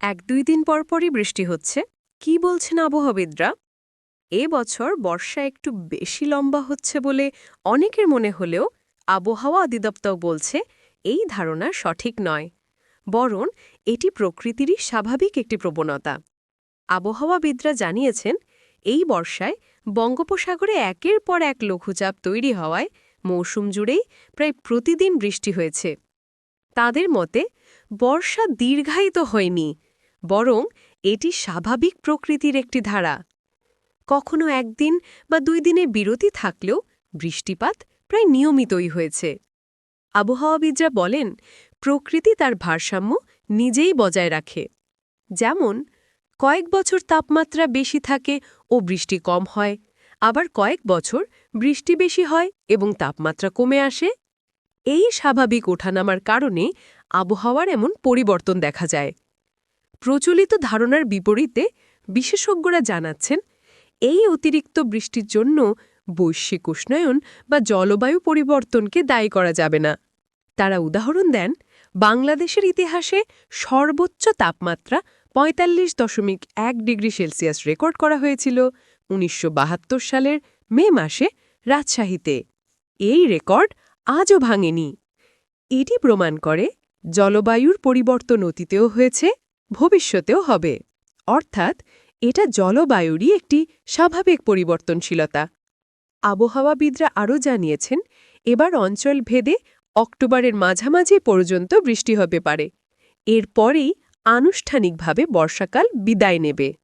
এক দুই দিন পর পরই বৃষ্টি হচ্ছে। কি বলছেন আবহাওয়াবিদরা এ বছর বর্ষা একটু বেশি লম্বা হচ্ছে বলে অনেকের মনে হলেও আবহাওয়া অধিদপ্তর বলছে এই ধারণা সঠিক নয়। বরং এটি প্রকৃতিরই স্বাভাবিক একটি প্রবণতা। আবহাওয়াবিদরা জানিয়েছেন, এই বর্ষায় বঙ্গোপসাগরে একের পর এক লঘুচাপ তৈরি হওয়ায় মৌসুম জুড়েই প্রায় প্রতিদিন বৃষ্টি হয়েছে। তাদের মতে, বর্ষা দীর্ঘায়িত হয়নি বরং এটি স্বাভাবিক প্রকৃতির একটি ধারা। কখনো একদিন বা দুই দিনে বিরতি থাকলেও বৃষ্টিপাত প্রায় নিয়মিতই হয়েছে। আবহাওয়াবিদরা বলেন, প্রকৃতি তার ভারসাম্য নিজেই বজায় রাখে। যেমন, কয়েক বছর তাপমাত্রা বেশি থাকে ও বৃষ্টি কম হয়, আবার কয়েক বছর বৃষ্টি বেশি হয় এবং তাপমাত্রা কমে আসে। এই স্বাভাবিক ওঠানামার কারণে আবহাওয়ার এমন পরিবর্তন দেখা যায়। প্রচলিত ধারণার বিপরীতে বিশেষজ্ঞরা জানাচ্ছেন, এই অতিরিক্ত বৃষ্টির জন্য বৈশ্বিক উষ্ণায়ন বা জলবায়ু পরিবর্তনকে দায়ী করা যাবে না। তারা উদাহরণ দেন, বাংলাদেশের ইতিহাসে সর্বোচ্চ তাপমাত্রা পঁয়তাল্লিশ দশমিক এক ডিগ্রি সেলসিয়াস রেকর্ড করা হয়েছিল উনিশশো বাহাত্তর সালের মে মাসে রাজশাহীতে। এই রেকর্ড আজও ভাঙেনি। এটি প্রমাণ করে জলবায়ুর পরিবর্তন অতীতেও হয়েছে ভবিষ্যতেও হবে। অর্থাৎ, এটা জলবায়ুরই একটি স্বাভাবিক পরিবর্তনশীলতা। আবহাওয়াবিদরা আরও জানিয়েছেন, এবার অঞ্চল ভেদে অক্টোবরের মাঝামাঝি পর্যন্ত বৃষ্টি হবে পারে। এরপরেই আনুষ্ঠানিকভাবে বর্ষাকাল বিদায় নেবে।